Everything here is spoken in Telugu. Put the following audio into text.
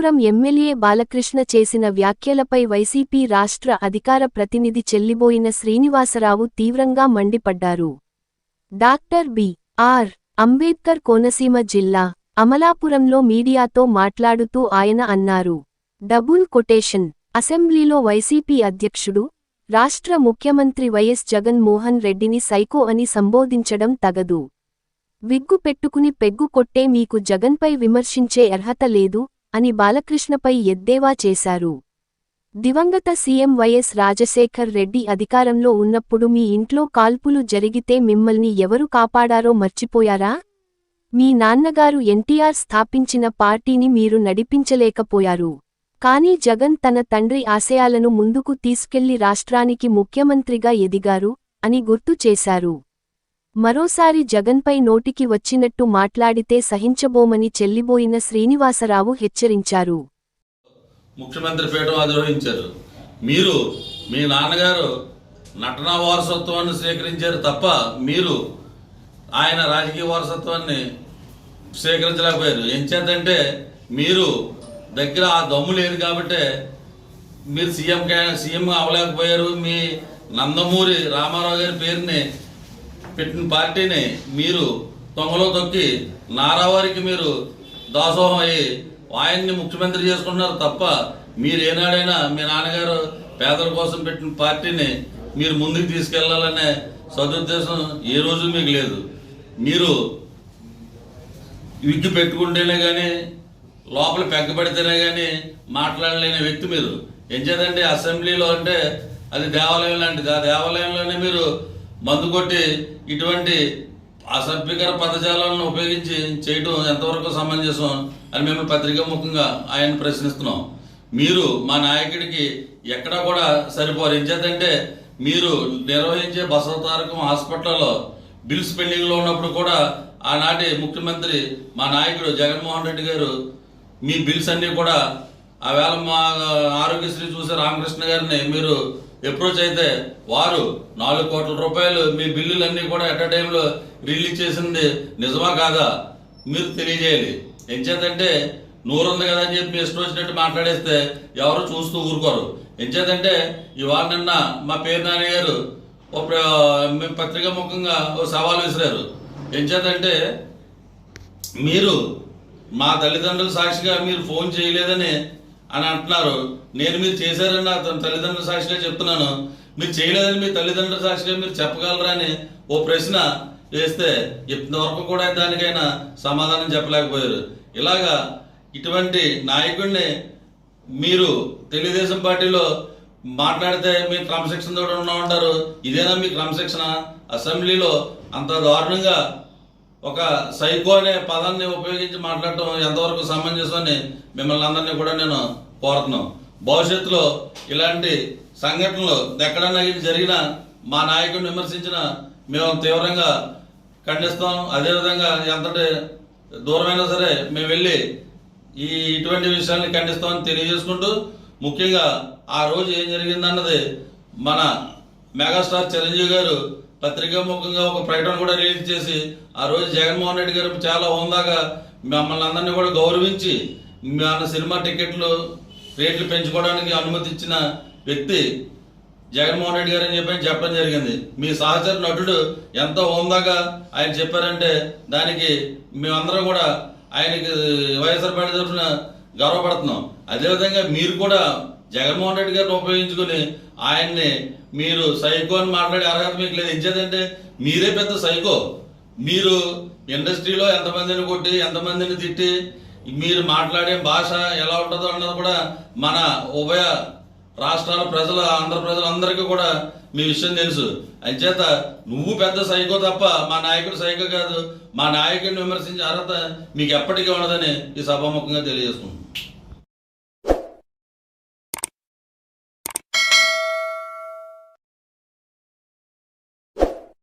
అమలాపురం ఎమ్మెల్యే బాలకృష్ణ చేసిన వ్యాఖ్యలపై వైసీపీ రాష్ట్ర అధికార ప్రతినిధి చెల్లిబోయిన శ్రీనివాసరావు తీవ్రంగా మండిపడ్డారు. Doctor B. Are. Ambedkar Konaseema జిల్లా అమలాపురంలో మీడియాతో మాట్లాడుతూ ఆయన అన్నారు. డబుల్ కొటేషన్ అసెంబ్లీలో వైసీపీ అధ్యక్షుడు రాష్ట్ర ముఖ్యమంత్రి వైఎస్ జగన్ మోహన్ రెడ్డిని సైకో అని సంబోధించడం తగదు. విగ్గు పెట్టుకుని పెగ్గు కొట్టే మీకు జగన్పై విమర్శించే అర్హత లేదు అని బాలకృష్ణపై ఎద్దేవా చేశారు. దివంగత సీఎం వైఎస్ రాజశేఖర్ రెడ్డి అధికారంలో ఉన్నప్పుడు మీ ఇంట్లో కాల్పులు జరిగితే మిమ్మల్ని ఎవరు కాపాడారో మర్చిపోయారా? మీ నాన్నగారు ఎన్టీఆర్ స్థాపించిన పార్టీని మీరు నడిపించలేకపోయారు. కానీ జగన్ తన తండ్రి ఆశయాలను ముందుకు తీసుకెళ్ళి రాష్ట్రానికి ముఖ్యమంత్రిగా ఎదిగారు అని గుర్తు చేశారు. మరోసారి జగన్పై నోటికి వచ్చినట్టు మాట్లాడితే సహించబోమని చెల్లిబోయిన శ్రీనివాసరావు హెచ్చరించారు. ముఖ్యమంత్రి పీఠం అధిరోహించారు మీరు మీ నాన్నగారు నటనా వారసత్వాన్ని స్వీకరించారు తప్ప మీరు ఆయన రాజకీయ వారసత్వాన్ని స్వీకరించలేకపోయారు. ఏం మీరు దగ్గర ఆ దమ్ము లేదు కాబట్టి మీరు సీఎం సీఎం అవ్వలేకపోయారు మీ నందమూరి రామారావు గారి పేరుని పెట్టిన పార్టీని మీరు తొంగలో తొక్కి నారావారికి మీరు దాసోహం అయ్యి ఆయన్ని ముఖ్యమంత్రి చేసుకుంటున్నారు తప్ప మీరు ఏనాడైనా మీ నాన్నగారు పేదల కోసం పెట్టిన పార్టీని మీరు ముందుకు తీసుకెళ్ళాలనే సదుద్దేశం ఏ రోజు మీకు లేదు. మీరు విగ్గు పెట్టుకుంటేనే కానీ లోపల పెగ్గబడితేనే కానీ మాట్లాడలేని వ్యక్తి మీరు. ఏం చేదండి అసెంబ్లీలో అంటే అది దేవాలయం లాంటిది. ఆ దేవాలయంలోనే మీరు మందు కొట్టి ఇటువంటి అసభ్యకర పదజాలను ఉపయోగించి చేయడం ఎంతవరకు సమంజసం అని మేము పత్రికా ముఖంగా ఆయన ప్రశ్నిస్తున్నాం. మీరు మా నాయకుడికి ఎక్కడా కూడా సరిపోరు. ఇంచేతంటే మీరు నిర్వహించే బసవతారకం హాస్పిటల్లో బిల్స్ పెండింగ్లో ఉన్నప్పుడు కూడా ఆనాటి ముఖ్యమంత్రి మా నాయకుడు జగన్మోహన్ రెడ్డి గారు మీ బిల్స్ అన్నీ కూడా ఆ వేళ మా ఆరోగ్యశ్రీ చూసే రామకృష్ణ గారిని మీరు అప్రోచ్ అయితే వారు నాలుగు కోట్ల రూపాయలు మీ బిల్లులన్నీ కూడా ఎట్ టైంలో రిలీజ్ చేసింది నిజమా కాదా? మీరు తెలియజేయాలి. ఎంచేతంటే నూరుంది కదా అని చెప్పి ఇష్టం వచ్చినట్టు మాట్లాడేస్తే ఎవరు చూస్తూ ఊరుకోరు. ఎంచేతంటే ఇవాళ నిన్న మా పేరు నాని గారు ఒక మేము పత్రికా ముఖంగా ఒక సవాల్ విసిరారు. ఎంచేతంటే మీరు మా తల్లిదండ్రుల సాక్షిగా మీరు ఫోన్ చేయలేదని అని అంటున్నారు. నేను మీరు చేశారని నా తన తల్లిదండ్రుల సాక్షిగా చెప్తున్నాను. మీరు చేయలేదని మీ తల్లిదండ్రుల సాక్షిగా మీరు చెప్పగలరా అని ఓ ప్రశ్న వేస్తే ఇంతవరకు కూడా దానికైనా సమాధానం చెప్పలేకపోయారు. ఇలాగా ఇటువంటి నాయకుడిని మీరు తెలుగుదేశం పార్టీలో మాట్లాడితే మీ క్రమశిక్షణ తోటి ఉన్నా ఉంటారు ఇదేనా మీ క్రమశిక్షణ? అసెంబ్లీలో అంత దారుణంగా ఒక సైకో అనే పదాన్ని ఉపయోగించి మాట్లాడటం ఎంతవరకు సమంజసం అని మిమ్మల్ని అందరినీ కూడా నేను కోరుతున్నాం. భవిష్యత్తులో ఇలాంటి సంఘటనలు ఎక్కడన్నా జరిగినా మా నాయకుడిని విమర్శించిన మేము తీవ్రంగా ఖండిస్తాం. అదేవిధంగా ఎంతటి దూరమైనా సరే మేము వెళ్ళి ఈ ఇటువంటి విషయాన్ని ఖండిస్తామని తెలియజేసుకుంటూ ముఖ్యంగా ఆ రోజు ఏం జరిగిందన్నది మన మెగాస్టార్ చిరంజీవి గారు పత్రికా ముఖంగా ఒక ప్రకటన కూడా రిలీజ్ చేసి ఆ రోజు జగన్మోహన్ రెడ్డి గారు చాలా హోందాగా మమ్మల్ని అందరినీ కూడా గౌరవించి మన సినిమా టికెట్లు రేట్లు పెంచుకోవడానికి అనుమతి ఇచ్చిన వ్యక్తి జగన్మోహన్ రెడ్డి గారు అని చెప్పి చెప్పడం జరిగింది. మీ సహచర నటుడు ఎంతో హోందాగా ఆయన చెప్పారంటే దానికి మేమందరం కూడా ఆయనకి వైఎస్ఆర్ పార్టీ తరఫున గర్వపడుతున్నాం. అదేవిధంగా మీరు కూడా జగన్మోహన్ రెడ్డి గారిని ఉపయోగించుకుని ఆయన్ని మీరు సైకో అని మాట్లాడే అర్హత మీకు లేదు. ఇచ్చేదంటే మీరే పెద్ద సైకో. మీరు ఇండస్ట్రీలో ఎంతమందిని కొట్టి ఎంతమందిని తిట్టి మీరు మాట్లాడే భాష ఎలా ఉంటుందో అన్నది కూడా మన ఉభయ రాష్ట్రాల ప్రజలు ఆంధ్ర ప్రజలందరికీ కూడా మీ విషయం తెలుసు. అంచేత నువ్వు పెద్ద సైకో తప్ప మా నాయకుడు సైకో కాదు. మా నాయకుడిని విమర్శించే అర్హత మీకు ఎప్పటికీ ఉండదని ఈ సభాముఖంగా తెలియజేసుకుంటున్నాను